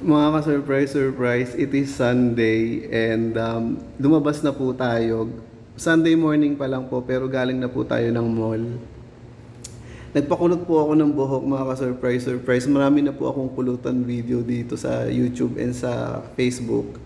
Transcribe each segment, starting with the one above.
Mga ka-surprise, surprise, it is Sunday and um, lumabas na po tayo. Sunday morning pa lang po pero galing na po tayo ng mall. Nagpakulot po ako ng buhok mga ka-surprise, surprise. Marami na po akong kulutan video dito sa YouTube and sa Facebook.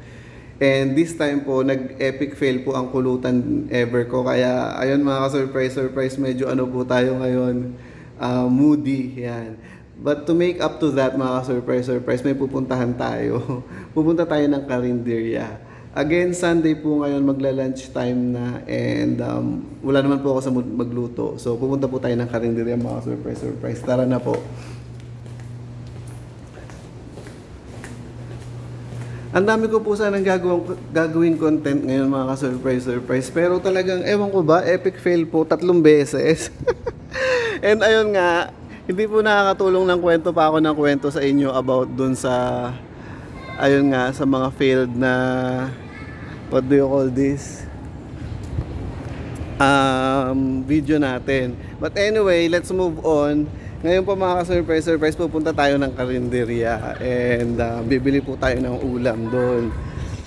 And this time po, nag-epic fail po ang kulutan ever ko. Kaya ayun mga ka-surprise, surprise, medyo ano po tayo ngayon, ah, moody. Yan. But to make up to that mga surprise surprise, may pupuntahan tayo. Pupunta tayo ng Carinderia. Again, Sunday po ngayon magla-lunch time na and um, wala naman po ako sa magluto. So pupunta po tayo ng Carinderia mga surprise surprise. Tara na po. Ang dami ko po sanang gagawin, gagawin content ngayon mga ka-surprise surprise. Pero talagang, ewan ko ba, epic fail po tatlong beses. And ayun nga, hindi po nakakatulong ng kwento pa ako ng kwento sa inyo about dun sa, ayun nga, sa mga failed na, what do you call this? um, video natin. But anyway, let's move on. Ngayon po mga ka-surprise, surprise, pupunta tayo ng Carinderia and uh, bibili po tayo ng ulam doon.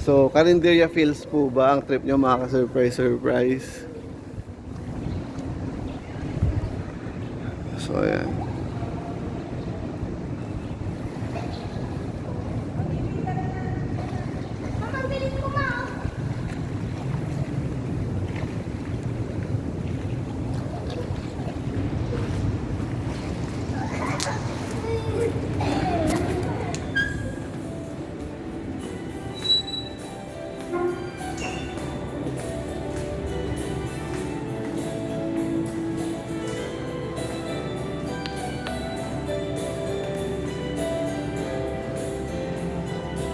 So, Carinderia feels po ba ang trip nyo mga ka-surprise, surprise? So, ayan.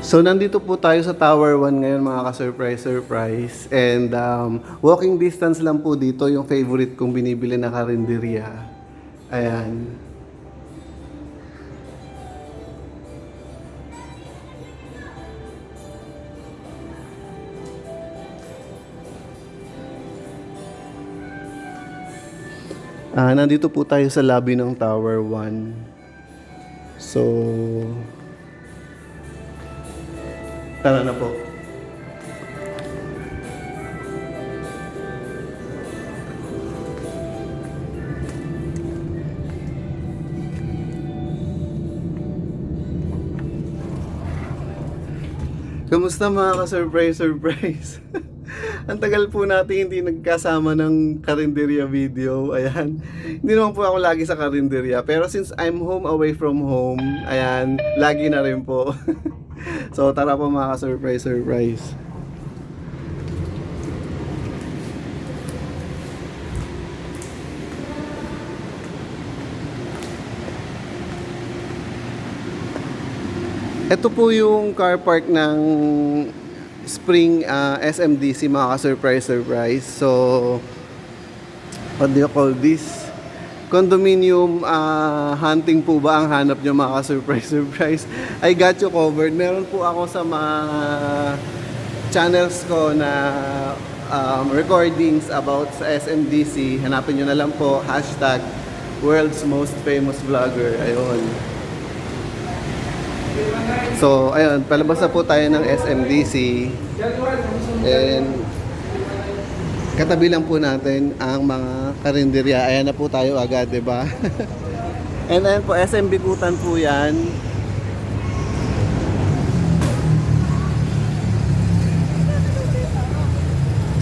So nandito po tayo sa Tower 1 ngayon mga ka-surprise surprise and um, walking distance lang po dito yung favorite kong binibili na karinderya. Ayan. Ah, nandito po tayo sa lobby ng Tower 1. So, Tara na po. Kamusta mga ka-surprise, surprise? Ang tagal po natin hindi nagkasama ng karinderya video. Ayan. Hindi naman po ako lagi sa karinderya. Pero since I'm home away from home, ayan, lagi na rin po. so tara po mga ka-surprise, surprise. Ito po yung car park ng Spring ah, SMDC mga ka-surprise surprise. So what do you call this? Condominium ah, hunting po ba ang hanap nyo mga ka-surprise surprise? I got you covered. Meron po ako sa mga channels ko na um, recordings about sa SMDC. Hanapin nyo na lang po hashtag world's most famous vlogger. Ayun. So, ayun, palabas na po tayo ng SMDC. And katabi lang po natin ang mga karinderya. Ayan na po tayo agad, 'di ba? And ayun po, SM Bikutan po 'yan.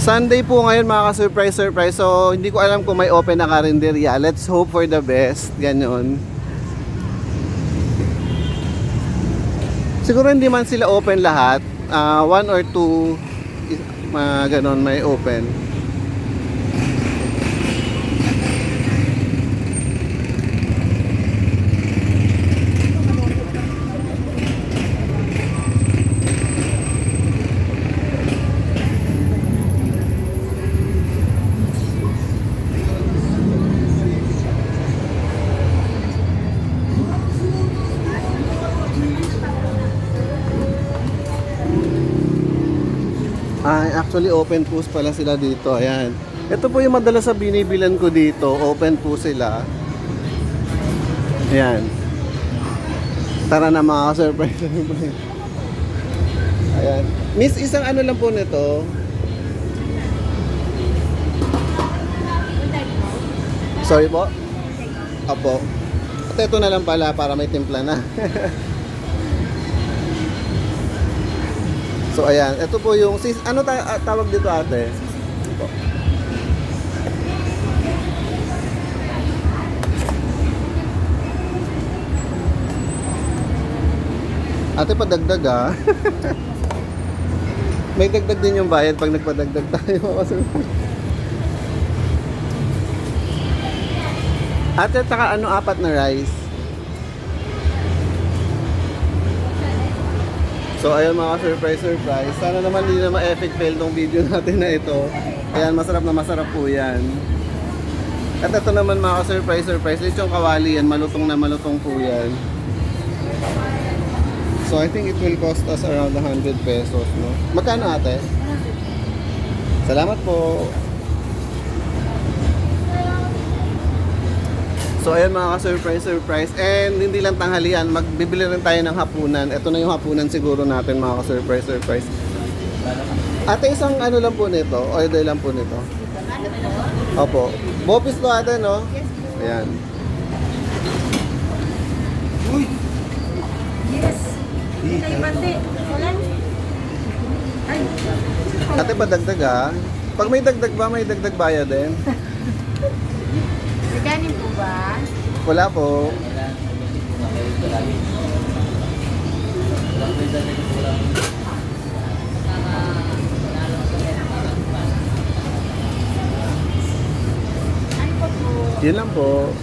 Sunday po ngayon mga ka-surprise surprise. So, hindi ko alam kung may open na karinderya. Let's hope for the best. Ganon. Siguro hindi man sila open lahat. Ah, one or two mga ganon may open. Ah, actually open post pala sila dito. Ayan. Ito po yung madalas sa binibilan ko dito. Open po sila. Ayan. Tara na mga surprise. Ayan. Miss, isang ano lang po nito. Sorry po? Apo. At ito na lang pala para may timpla na. so ayan, ito po yung sis ano ta- ah, tawag dito ate? Apo. Ate padagdag ah. may dagdag din yung bayad pag nagpadagdag tayo. Ate, taka ano apat na rice? So ayun mga surprise surprise. Sana naman hindi na ma-epic fail tong video natin na ito. Ayan, masarap na masarap po yan. At ito naman mga surprise surprise. Lechong kawali yan. Malutong na malutong po yan. So I think it will cost us around 100 pesos, no? Magkano ate? Salamat po. So ayan mga ka-surprise, surprise. And hindi lang tanghalian, magbibili rin tayo ng hapunan. Ito na yung hapunan siguro natin mga ka-surprise, surprise. Ate, isang ano lang po nito? Order lang po nito? Opo. Bopis to ate, no? Ayan. Yes. Kay Bante. Ay. Ate, padagdag ah. Pag may dagdag ba, may dagdag bayad din? Wala po. Yun lang po.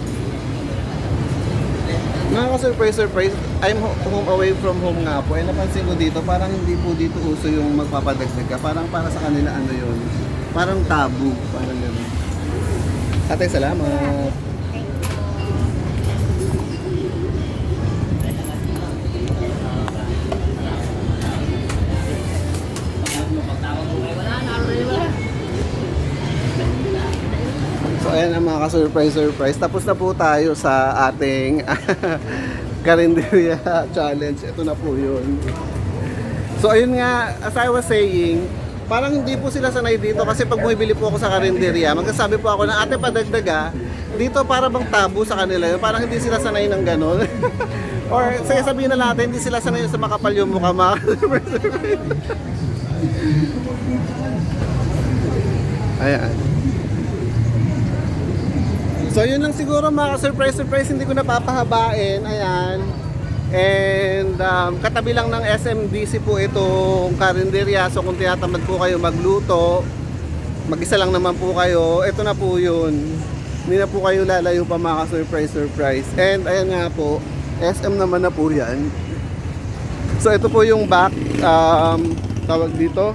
Mga ka-surprise, surprise, I'm ho- home away from home nga po. Eh napansin ko dito, parang hindi po dito uso yung magpapadagdag ka. Parang para sa kanila ano yun. Parang tabu. Parang gano'n. Ate, salamat. So ayan ang mga ka-surprise surprise. Tapos na po tayo sa ating Carinderia Challenge. Ito na po yun. So ayun nga, as I was saying, parang hindi po sila sanay dito kasi pag bumibili po ako sa Carinderia, magkasabi po ako na ate padagdaga, dito para bang tabu sa kanila. Parang hindi sila sanay ng ganon. Or sige sabihin na natin, hindi sila sanay sa makapal yung mukha mga. Ayan. So yun lang siguro mga surprise surprise hindi ko napapahabain. Ayan. And um, katabi lang ng SMDC po itong karinderya. So kung tinatamad po kayo magluto, mag-isa lang naman po kayo, ito na po yun. Hindi na po kayo lalayo pa mga surprise surprise. And ayan nga po, SM naman na po yan. So ito po yung back, um, tawag dito,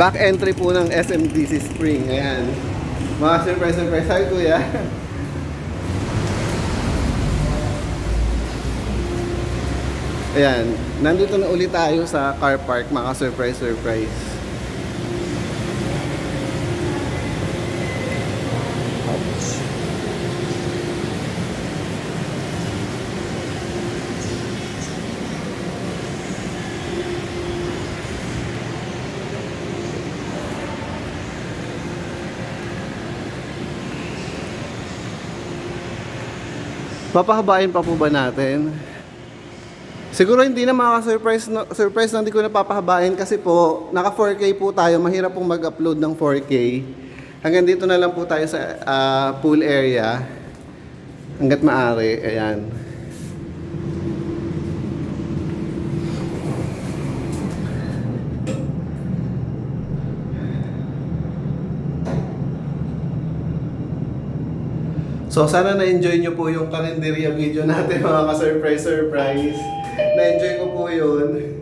back entry po ng SMDC Spring. Ayan. Mga surprise, surprise. Hi, kuya. Ayan. Nandito na ulit tayo sa car park, mga surprise, surprise. Papahabain pa po ba natin? Siguro hindi na makaka-surprise na, surprise na hindi ko napapahabain kasi po, naka 4K po tayo, mahirap pong mag-upload ng 4K. Hanggang dito na lang po tayo sa ah, pool area. Hanggat maaari, ayan. So sana na-enjoy nyo po yung kalendarya video natin mga ka-surprise surprise. Na-enjoy ko po yun.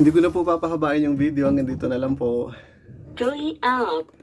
Hindi ko na po papahabain yung video. Hanggang dito na lang po. Joy out.